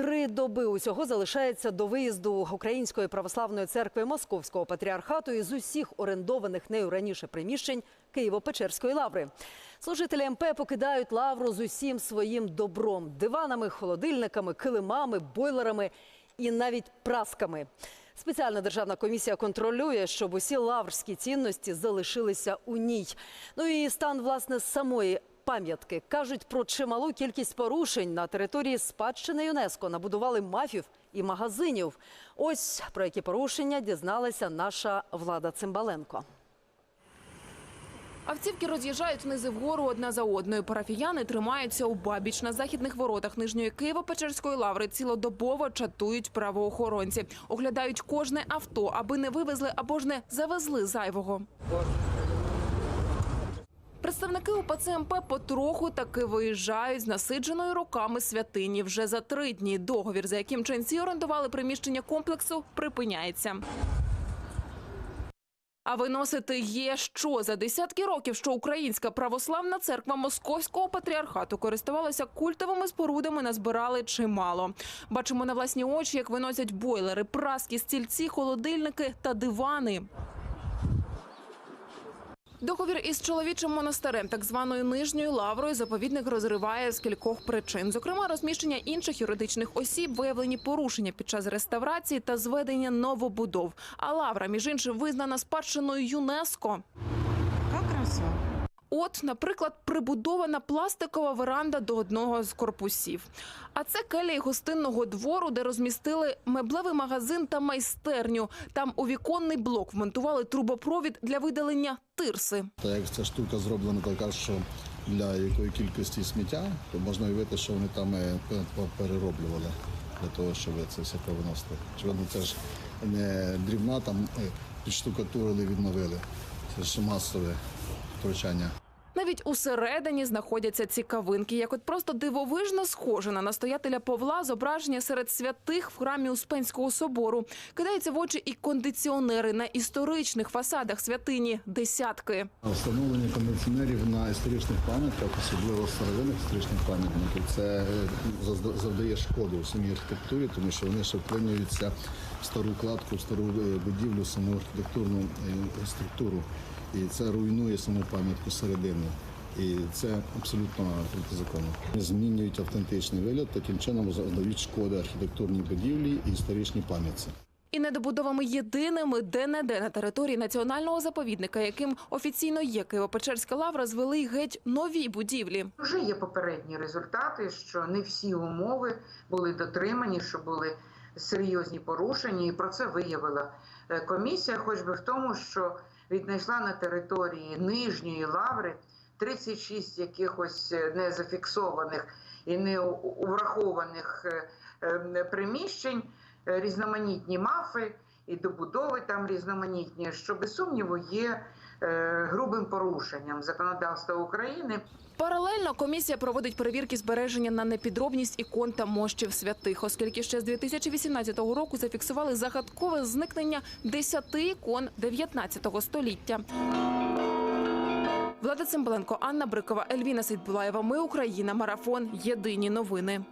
Три доби усього залишається до виїзду Української православної церкви Московського патріархату із усіх орендованих нею раніше приміщень Києво-Печерської лаври. Служителі МП покидають лавру з усім своїм добром: диванами, холодильниками, килимами, бойлерами і навіть прасками. Спеціальна державна комісія контролює, щоб усі лаврські цінності залишилися у ній. Ну і стан власне самої пам'ятки кажуть про чималу кількість порушень на території спадщини ЮНЕСКО. Набудували мафів і магазинів. Ось про які порушення дізналася наша влада Цимбаленко. Автівки роз'їжджають внизи вгору одна за одною. Парафіяни тримаються у бабіч на західних воротах нижньої Києво-Печерської лаври. Цілодобово чатують правоохоронці, оглядають кожне авто, аби не вивезли або ж не завезли зайвого. Представники УПЦ МП потроху таки виїжджають з насидженою роками святині. Вже за три дні договір, за яким ченці орендували приміщення комплексу, припиняється. А виносити є що за десятки років, що Українська православна церква Московського патріархату користувалася культовими спорудами, назбирали чимало. Бачимо на власні очі, як виносять бойлери, праски, стільці, холодильники та дивани. Договір із чоловічим монастирем, так званою нижньою лаврою, заповідник розриває з кількох причин. Зокрема, розміщення інших юридичних осіб, виявлені порушення під час реставрації та зведення новобудов. А лавра, між іншим, визнана спадщиною ЮНЕСКО. Как красиво. От, наприклад, прибудована пластикова веранда до одного з корпусів. А це келії гостинного двору, де розмістили меблевий магазин та майстерню. Там у віконний блок вмонтували трубопровід для видалення тирси. Та як ця штука зроблена така, що для якої кількості сміття, то можна уявити, що вони там е, перероблювали для того, щоб це все повиносити. Очевидно, це ж не дрібна там е, підштукатурили, відновили. Це ж масове втручання. Навіть усередині знаходяться цікавинки, як от просто дивовижно схоже на настоятеля Павла зображення серед святих в храмі Успенського собору. Кидається в очі і кондиціонери на історичних фасадах святині десятки. Встановлення кондиціонерів на історичних пам'ятках, особливо старовинних історичних пам'ятників, це зазда- завдає шкоди у самій архітектурі, тому що вони в стару кладку, стару е, будівлю, саму архітектурну е, структуру. І це руйнує саму пам'ятку середини. І це абсолютно протизаконно. Вони Змінюють автентичний вигляд, таким чином завдають шкоди архітектурній будівлі і історичній пам'ятці. І недобудовами єдиними де-не-де на території національного заповідника, яким офіційно є Києво-Печерська лавра, звели й геть нові будівлі. Вже є попередні результати, що не всі умови були дотримані, що були серйозні порушення, і про це виявила е, комісія, хоч би в тому, що віднайшла на території нижньої лаври 36 якихось е, незафіксованих і не у- у- врахованих е, е, приміщень, різноманітні мафи і добудови там різноманітні, що без сумніву є е, грубим порушенням законодавства України Паралельно комісія проводить перевірки збереження на непідробність ікон та мощів святих, оскільки ще з 2018 року зафіксували загадкове зникнення 10 ікон 19 століття. Влада Цимбаленко, Анна Брикова, Ельвіна Сейдбулаєва. Ми Україна. Марафон. Єдині новини.